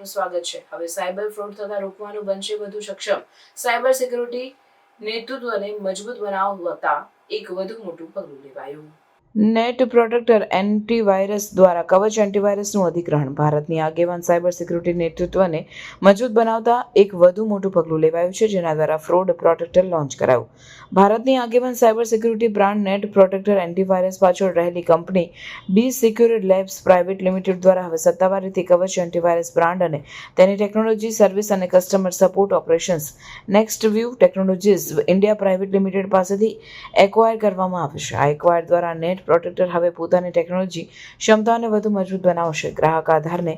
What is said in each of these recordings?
આપનું સ્વાગત છે. હવે સાયબર ફ્રોડ થતા રોકવાનું બનશે વધુ સક્ષમ. સાયબર સિક્યુરિટી નેતૃત્વને મજબૂત બનાવતા એક વધુ મોટું પગલું લેવાયું. નેટ પ્રોટેક્ટર એન્ટીવાયરસ દ્વારા કવચ એન્ટીવાયરસનું અધિગ્રહણ ભારતની આગેવાન સાયબર સિક્યુરિટી નેતૃત્વને મજબૂત બનાવતા એક વધુ મોટું પગલું લેવાયું છે, જેના દ્વારા ફ્રોડ પ્રોટેક્ટર લોન્ચ કરાયું. ભારતની આગેવાન cyber security brand net protector antivirus પાછળ રહેલી company B security labs private limited દ્વારા હવે સત્તાવાર રીતે કવચ એન્ટીવાયરસ બ્રાન્ડ અને તેની ટેકનોલોજી, સર્વિસ અને customer support operations next view technologies India private limited પાસેથી એક્વાયર કરવામાં આવશે આ એક્વાયર દ્વારા નેટ પ્રોટેક્ટર હવે પોતાની ટેકનોલોજી ક્ષમતાઓને વધુ મજબૂત બનાવશે. ગ્રાહક આધારને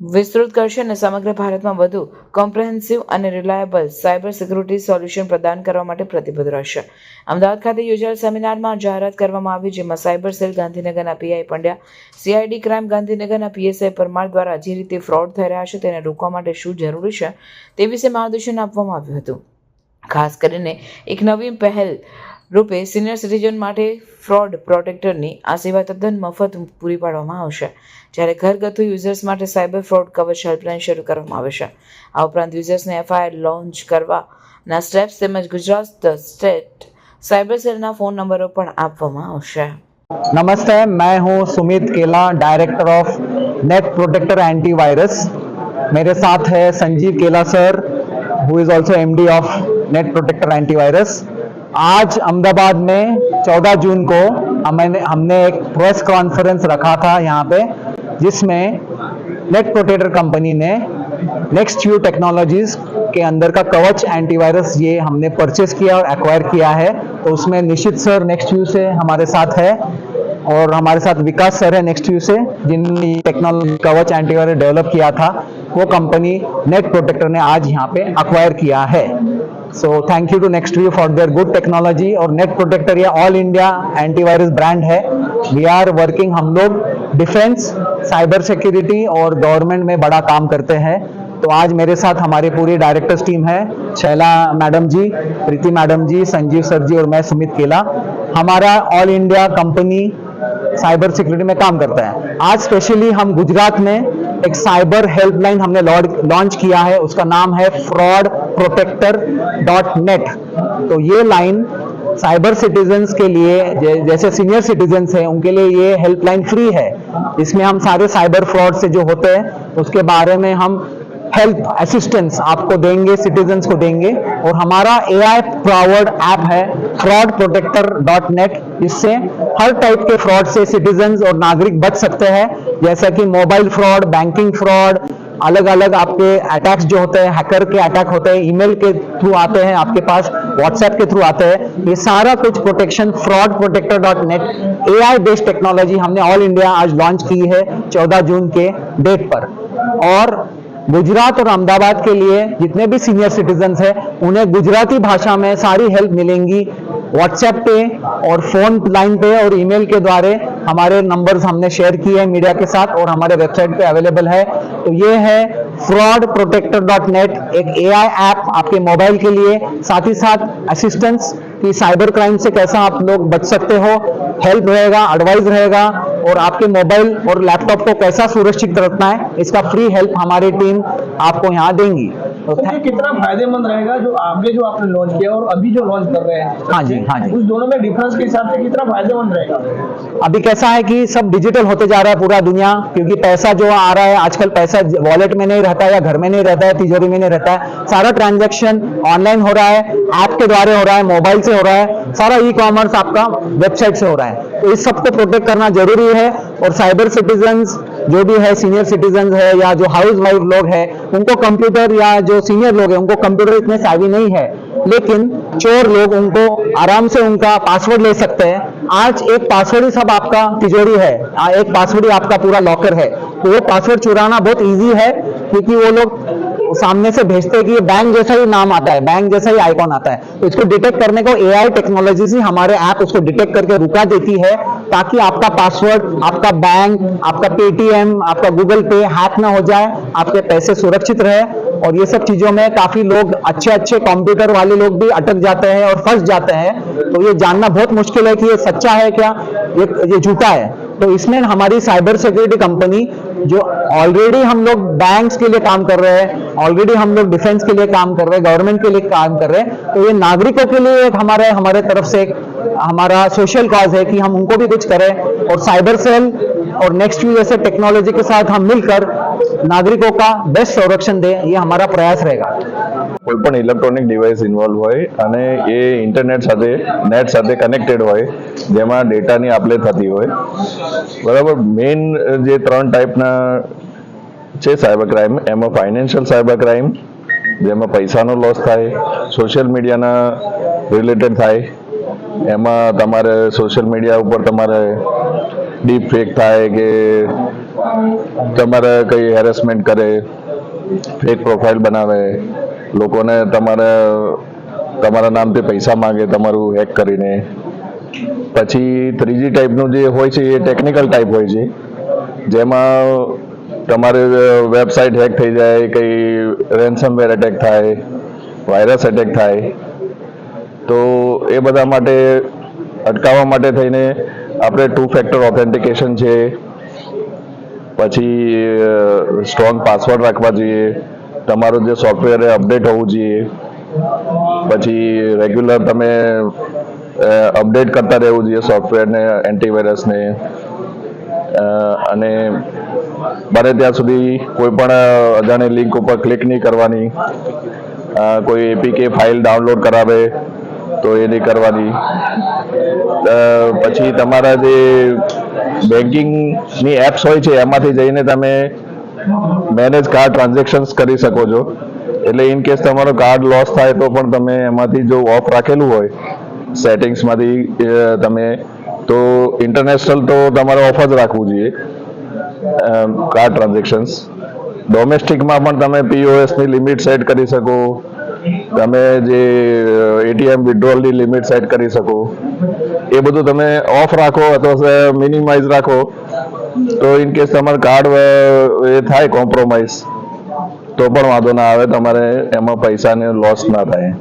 વિસ્તૃત કરશે અને સમગ્ર ભારતમાં વધુ કોમ્પ્રેહેન્સિવ અને રિલાયબલ સાયબર સિક્યુરિટી સોલ્યુશન પ્રદાન કરવા માટે પ્રતિબદ્ધ રહેશે. અમદાવાદ ખાતે યોજાયેલ સેમિનારમાં જાહેરાત કરવામાં આવી જેમાં સાયબર સેલ ગાંધીનગરના પીઆઈ પંડ્યા સીઆઈડી ક્રાઇમ ગાંધીનગરના પીએસઆઈ પરમાર દ્વારા જે રીતે ફ્રોડ થઈ રહ્યા છે તેને રોકવા માટે શું જરૂરી છે તે વિશે માર્ગદર્શન આપવામાં આવ્યું હતું. ખાસ કરીને એક નવી પહેલ રૂપે સિનિયર સિટીઝન માટે ફ્રોડ પ્રોટેક્ટરની આ સેવા તદ્દન મફત પૂરી પાડવામાં આવશે જ્યારે ઘરગથ્થુ યુઝર્સ માટે સાયબર ફ્રોડ કવચ હેલ્પલાઇન શરૂ કરવામાં આવે છે આ ઉપરાંત યુઝર્સને એફઆઈઆર લોન્ચ કરવાના સ્ટેપ્સ તેમજ ગુજરાત સ્ટેટ સાયબર સેલના ફોન નંબરો પણ આપવામાં આવશે नमस्ते मैं हूं Sumit Kela director of net protector antivirus मेरे साथ है Sanjeev Kela sir who is also MD of net protector antivirus आज अहमदाबाद में 14 जून को हमने हमने एक प्रेस कॉन्फ्रेंस रखा था यहाँ पे, जिसमें नेट प्रोटेक्टर कंपनी ने नेक्स्ट यू टेक्नोलॉजीज़ के अंदर का कवच एंटीवायरस ये हमने परचेस किया और एक्वायर किया है। तो उसमें निश्चित सर नेक्स्ट यू से हमारे साथ है और हमारे साथ विकास सर है नेक्स्ट यू से, जिन्होंने टेक्नोलॉजी कवच एंटीवायरस डेवलप किया था। वो कंपनी नेट प्रोटेक्टर ने आज यहाँ पे अक्वायर किया है। So thank you to next view for their good technology और नेट प्रोटेक्टर ये ऑल इंडिया एंटीवायरस ब्रांड है. वी आर वर्किंग हम लोग डिफेंस साइबर सिक्योरिटी और गवर्नमेंट में बड़ा काम करते हैं. तो आज मेरे साथ हमारे पूरी डायरेक्टर्स टीम है. Shaila madam ji, Preeti madam ji, Sanjeev sir ji और मैं सुमित केला. हमारा all India company cyber security में काम करता है। आज स्पेशली हम गुजरात में एक साइबर हेल्पलाइन हमने लॉन्च किया है। उसका नाम है फ्रॉड प्रोटेक्टर डॉट नेट। तो ये लाइन साइबर सिटीजन्स के लिए जैसे सीनियर सिटीजन्स हैं, उनके लिए ये हेल्पलाइन फ्री है। इसमें हम सारे साइबर फ्रॉड से जो होते हैं, उसके बारे में हम हेल्प असिस्टेंस आपको देंगे सिटीजन्स को देंगे। और हमारा ए आई पावर्ड ऐप है, फ्रॉड प्रोटेक्टर डॉट नेट। इससे हर टाइप के फ्रॉड से सिटीजन और नागरिक बच सकते हैं। जैसा कि मोबाइल फ्रॉड बैंकिंग फ्रॉड अलग अलग आपके अटैक्स जो होते हैं हैकर के अटैक होते हैं ईमेल के थ्रू आते हैं, आपके पास व्हाट्सएप के थ्रू आते हैं। ये सारा कुछ protection fraud protector dot net A I based technology हमने ऑल इंडिया आज लॉन्च की है 14 जून के डेट पर। और गुजरात और अहमदाबाद के लिए जितने भी सीनियर सिटीजन हैं, उन्हें गुजराती भाषा में सारी हेल्प मिलेंगी। व्हाट्सएप पे और फ़ोन लाइन पे और ईमेल के द्वारे हमारे नंबर्स हमने शेयर किए हैं मीडिया के साथ और हमारे वेबसाइट पे अवेलेबल है। तो ये है फ्रॉड प्रोटेक्टर डॉट नेट एक ए आई ऐप आपके मोबाइल के लिए। साथ ही साथ असिस्टेंस कि साइबर क्राइम से कैसा आप लोग बच सकते हो। हेल्प रहेगा एडवाइस रहेगा और आपके मोबाइल और लैपटॉप को कैसा सुरक्षित रखना है, इसका फ्री हेल्प हमारी टीम आपको यहाँ देंगी। तो ये कितना फ़ायदेमंद रहेगा जो आगे जो आपने लॉन्च किया और अभी जो लॉन्च कर रहे हैं? हाँ जी, हाँ जी। उस दोनों में डिफरेंस के हिसाब से कितना फ़ायदेमंद रहेगा? अभी कैसा है कि सब डिजिटल होते जा रहा है पूरा दुनिया क्योंकि पैसा जो आ रहा है आजकल पैसा वॉलेट में नहीं रहता है या घर में नहीं रहता है तिजोरी में नहीं रहता है सारा ट्रांजेक्शन ऑनलाइन हो रहा है ऐप के द्वारा हो रहा है मोबाइल से हो रहा है सारा ई कॉमर्स आपका वेबसाइट से हो रहा है। तो इस सबको प्रोटेक्ट करना ज़रूरी है और साइबर सिटीजन्स जो भी है सीनियर सिटीजन है या जो हाउस वाइफ लोग हैं, उनको कंप्यूटर या जो सीनियर लोग हैं, उनको कंप्यूटर इतने सावी नहीं है। लेकिन चोर लोग उनको आराम से उनका पासवर्ड ले सकते हैं। आज एक पासवर्ड ही सब आपका तिजोरी है। एक पासवर्ड ही आपका पूरा लॉकर है। तो वो पासवर्ड चुराना बहुत ईजी है, क्योंकि वो लोग सामने से भेजते हैं कि ये बैंक जैसा ही नाम आता है बैंक जैसा ही आइकॉन आता है। तो इसको डिटेक्ट करने को एआई टेक्नोलॉजी से हमारे ऐप उसको डिटेक्ट करके रुका देती है, ताकि आपका पासवर्ड आपका बैंक आपका पेटीएम आपका गूगल पे हैक ना हो जाए, आपके पैसे सुरक्षित रहे। और ये सब चीज़ों में काफ़ी लोग अच्छे अच्छे कंप्यूटर वाले लोग भी अटक जाते हैं और फंस जाते हैं। तो ये जानना बहुत मुश्किल है कि ये सच्चा है क्या? ये ये झूठा है। तो इसमें हमारी साइबर सिक्योरिटी कंपनी जो ऑलरेडी हम लोग बैंक्स के लिए काम कर रहे हैं ऑलरेडी हम लोग डिफेंस के लिए काम कर रहे हैं गवर्नमेंट के लिए काम कर रहे हैं तो ये नागरिकों के लिए एक हमारे हमारे तरफ़ से एक हमारा सोशल कॉज है कि हम उनको भी कुछ करें और साइबर सेल और नेक्स्ट व्यू जैसे टेक्नोलॉजी के साथ हम मिलकर नागरिकों का बेस्ट संरक्षण दें, ये हमारा प्रयास रहेगा। કોઈ પણ ઇલેક્ટ્રોનિક ડિવાઇસ ઇન્વોલ્વ હોય અને એ ઇન્ટરનેટ સાથે નેટ સાથે કનેક્ટેડ હોય, જેમાં ડેટાની આપલે થતી હોય. બરાબર? મેઇન જે ત્રણ ટાઈપના છે સાયબર ક્રાઇમ એમાં ફાઇનાન્શિયલ સાયબર ક્રાઇમ જેમાં પૈસાનો લોસ થાય સોશિયલ મીડિયાના રિલેટેડ થાય, એમાં તમારે સોશિયલ મીડિયા ઉપર તમારે ડીપ ફેક થાય કે તમારે કંઈ હેરેસમેન્ટ કરે ફેક પ્રોફાઇલ બનાવે લોકોને તમારે, તમારા નામથી પૈસા માંગે, તમારું હેક કરીને. પછી ત્રીજી ટાઈપનું જે હોય છે, એ ટેકનિકલ ટાઈપ હોય છે. જેમાં તમારે વેબસાઇટ હેક થઈ જાય, કંઈ રેન્સમવેર એટેક થાય વાયરસ એટેક થાય. તો એ બધા માટે, અટકાવવા માટે થઈને આપણે ટુ ફેક્ટર ઓથેન્ટિકેશન છે. પછી સ્ટ્રોંગ પાસવર્ડ રાખવા જોઈએ. તમારું જે સોફ્ટવેર અપડેટ હોવું જોઈએ. પછી રેગ્યુલર તમે અપડેટ કરતા રહેવું જોઈએ સોફ્ટવેરને એન્ટીવાયરસને અને બને ત્યાં સુધી કોઈ પણ અજાણી લિંક ઉપર ક્લિક નહીં કરવાની. કોઈ એપીકે ફાઇલ ડાઉનલોડ કરાવે તો એ નહીં કરવાની. પછી તમારા જે બેન્કિંગની એપ્સ હોય છે, એમાંથી જઈને તમે મેનેજ કાર્ડ ટ્રાન્ઝેક્શન્સ કરી શકો છો. એટલે ઇન કેસ તમારો કાર્ડ લોસ થાય તો પણ તમે એમાંથી જો ઓફ રાખેલું હોય સેટિંગ્સમાંથી તમે, તો ઇન્ટરનેશનલ તો તમારે ઓફ જ રાખવું જોઈએ કાર્ડ ટ્રાન્ઝેક્શન્સ ડોમેસ્ટિકમાં પણ તમે પીઓએસની લિમિટ સેટ કરી શકો. તમે જે એટીએમ વિડ્રોલની લિમિટ સેટ કરી શકો. એ બધું તમે ઓફ રાખો અથવા મિનિમાઇઝ રાખો. તો ઇન કેસ તમારે કાર્ડ એ થાય કોમ્પ્રોમાઇઝ તો પણ વાંધો ના આવે તમારે, એમાં પૈસાને લોસ ના થાય.